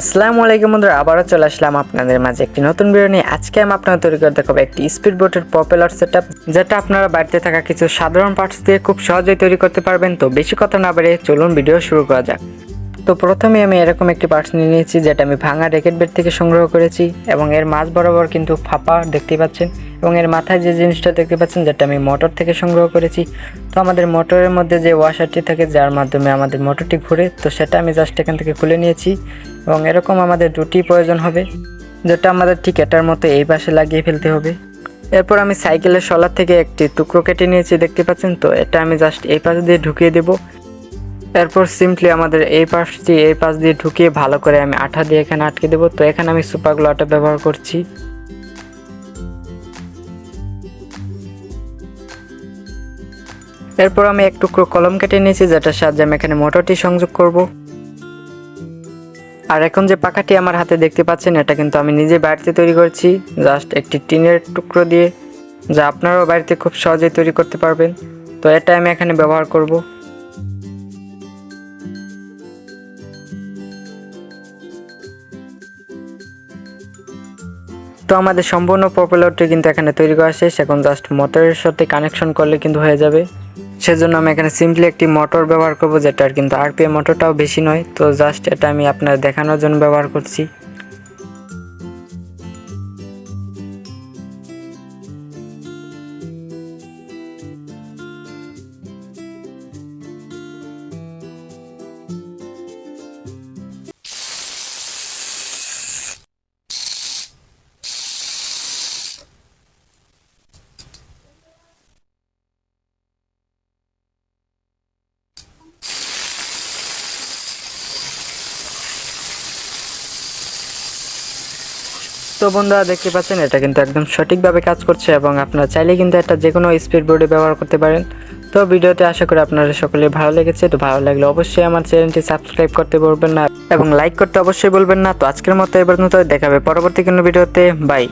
আসসালামু আলাইকুম বন্ধুরা, আবারও চলে আসলাম আপনাদের মাঝে একটি নতুন ভিডিও নিয়ে। আজকে আমি আপনাদের তৈরি করে দেখাবো একটি স্পিড বোটের পপুলার সেট যেটা আপনারা বাড়িতে থাকা কিছু সাধারণ পার্টস দিয়ে খুব সহজেই তৈরি করতে পারবেন। তো বেশি কথা না বেড়ে চলুন ভিডিও শুরু করা যাক। তো প্রথমে আমি এরকম একটি পার্টস নিয়ে নিয়েছি, যেটা আমি ভাঙা রেকেট বেড থেকে সংগ্রহ করেছি, এবং এর মাঝ বরাবর কিন্তু ফাঁপা দেখতে পাচ্ছেন, এবং এর মাথায় যে জিনিসটা দেখতে পাচ্ছেন, যেটা আমি মোটর থেকে সংগ্রহ করেছি। তো আমাদের মোটরের মধ্যে যে ওয়াশারটি থাকে, যার মাধ্যমে আমাদের মোটরটি ঘুরে, তো সেটা আমি জাস্ট এখান থেকে খুলে নিয়েছি। এবং এরকম আমাদের দুটি প্রয়োজন হবে, যেটা আমাদের ঠিক এটার মতো এই পাশে লাগিয়ে ফেলতে হবে। এরপর আমি সাইকেলের সলার থেকে একটি টুকরো কেটে নিয়েছি, দেখতে পাচ্ছেন তো? এটা আমি জাস্ট এই পাশ দিয়ে ঢুকিয়ে দেবো। এরপর সিম্পলি আমাদের এই পাশটি এই পাশ দিয়ে ঢুকিয়ে ভালো করে আমি আঠা দিয়ে এখানে আটকে দেবো। তো এখানে আমি সুপার গ্লু আটা ব্যবহার করছি। এরপর আমি এক টুকরো কলম কেটে নিয়েছি, যেটার সাহায্যে আমি এখানে মোটরটি সংযোগ করব। আর এখন যে পাখাটি আমার হাতে দেখতে পাচ্ছেন, এটা কিন্তু আমি নিজে বাড়িতে তৈরি করছি জাস্ট একটি টিনের টুকরো দিয়ে, যা আপনারাও বাড়িতে খুব সহজেই তৈরি করতে পারবেন। তো এটা আমি এখানে ব্যবহার করব। তো আমাদের সম্পূর্ণ পপুলারটি কিন্তু এখানে তৈরি করা শেষ, এখন জাস্ট মোটরের সাথে কানেকশন করলে কিন্তু হয়ে যাবে। সেজন্য আমি এখানে সিম্পলি একটি মোটর ব্যবহার করব, যেটার কিন্তু আরপিএম মোটরটাও বেশি নয়। তো জাস্ট এটা আমি আপনার দেখানোর জন্য ব্যবহার করছি। তো বন্ধুরা দেখতে পাচ্ছেন, এটা কিন্তু একদম সঠিকভাবে কাজ করছে এবং আপনারা চাইলে কিন্তু এটা যে কোনো স্পিড বোর্ডে ব্যবহার করতে পারেন। তো ভিডিওতে আশা করি আপনারা সকলে ভালো লেগেছে, তো ভালো লাগলে অবশ্যই আমার চ্যানেলটি সাবস্ক্রাইব করতে বলবেন না এবং লাইক করতে অবশ্যই বলবেন না। তো আজকের মতো এবার মতো দেখাবে পরবর্তী কোনো ভিডিওতে বাই